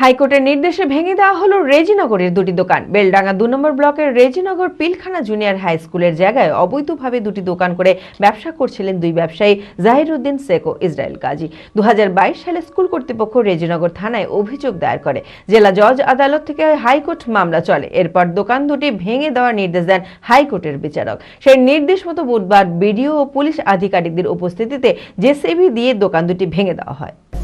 হাইকোর্টের নির্দেশে ভেঙে দেওয়া হলো রেজিনগরের দুটি দোকান। বেলডাঙ্গা দু নম্বর ব্লকের রেজিনগর পিলখানা জুনিয়র হাই স্কুলের জায়গায় অবৈধভাবে দুটি দোকান করে ব্যবসা করছিলেন দুই ব্যবসায়ী জাহির উদ্দিন শেখ ও ইসরায়েল কাজী। দু হাজার বাইশ সালে স্কুল কর্তৃপক্ষ রেজিনগর থানায় অভিযোগ দায়ের করে। জেলা জজ আদালত থেকে হাইকোর্ট মামলা চলে। এরপর দোকান দুটি ভেঙে দেওয়ার নির্দেশ দেন হাইকোর্টের বিচারক। সেই নির্দেশ মতো বুধবার বিডিও ও পুলিশ আধিকারিকদের উপস্থিতিতে জেসিবি দিয়ে দোকান দুটি ভেঙে দেওয়া হয়।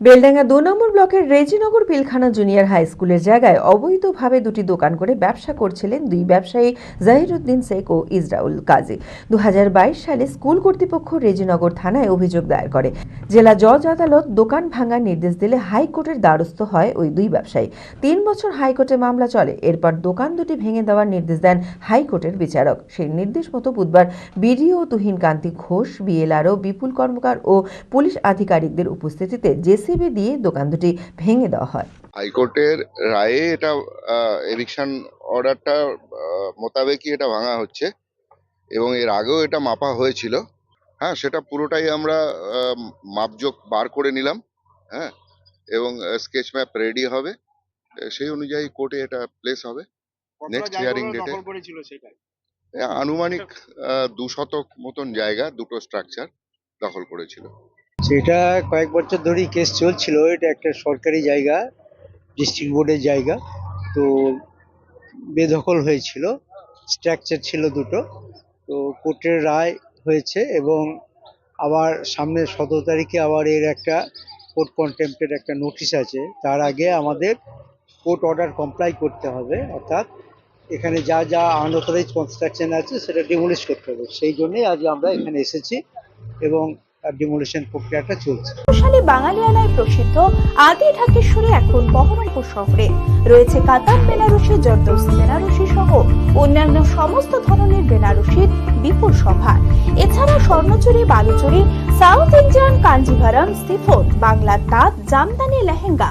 Beldanga দু নম্বর ব্লকের রেজিনগর পিলখানা জুনিয়র হাই স্কুলের জায়গায় অবৈধভাবে দুটি দোকান করে ব্যবসা করছিলেন দুই ব্যবসায়ী জাহিরুদ্দিন শেখ ও ইসরাউল কাজী। দু হাজার বাইশ সালে স্কুল কর্তৃপক্ষ রেজিনগর থানায় অভিযোগ দায়ের করে। জেলা জজ আদালত দোকান ভাঙার নির্দেশ দিলে হাইকোর্টের দ্বারস্থ হয় ওই দুই ব্যবসায়ী। তিন বছর হাইকোর্টে মামলা চলে, এরপর দোকান দুটি ভেঙে দেওয়ার নির্দেশ দেন হাইকোর্টের বিচারক। সেই নির্দেশ মতো বুধবার বিডিও তুহিন কান্তি ঘোষ, বিএলআরও, বিপুল কর্মকার ও পুলিশ আধিকারিকদের উপস্থিতিতে জেসিবি দিয়ে দোকান দুটি ভেঙে দেওয়া হয়। হাইকোর্টের রায়ে এটা এভিকশন অর্ডারটা মোতাবেকই এটা ভাঙা হচ্ছে এবং এর আগেও এটা মাপা হয়েছিল। হ্যাঁ সেটা পুরোটাই আমরা আহ, মাপজোক বার করে নিলাম হ্যাঁ এবং স্কেচ ম্যাপ রেডি হবে। সেই অনুযায়ী কোর্টে এটা প্লেস হবে। নেক্সট সেটাই? এ, আনুমানিক আহ, দু শতক মতন জায়গা দুটো স্ট্রাকচার দখল করেছিল। সেটা কয়েক বছর ধরেই কেস চলছিল, এটা একটা সরকারি জায়গা ডিস্ট্রিক্ট বোর্ডের জায়গা। তো বেদখল হয়েছিল স্ট্রাকচার ছিল দুটো। তো কোর্টের রায় হয়েছে এবং আবার সামনে সতেরো তারিখে আবার এর একটা কোর্ট কন্টেম্পের একটা নোটিশ আছে। তার আগে আমাদের কোর্ট অর্ডার কমপ্লাই করতে হবে, অর্থাৎ এখানে যা যা আনঅথরাইজ কনস্ট্রাকশন আছে সেটা ডিমোলিশ করতে হবে। সেই জন্যই আজ আমরা এখানে এসেছি এবং ডিমোলিশন প্রক্রিয়াটা চলছে। প্রসিদ্ধ আদি ঢাকেশ্বরী এখন শহরে। রয়েছে কাতার, বেনারসি জর্দোসি বেনারসি সহ অন্যান্য সমস্ত ধরনের বেনারসির বিপুল সভা। এছাড়া Swarnachari, Baluchari, south Indian Kanjivaram chiffon বাংলার তাঁত, জামদানি, লেহেঙ্গা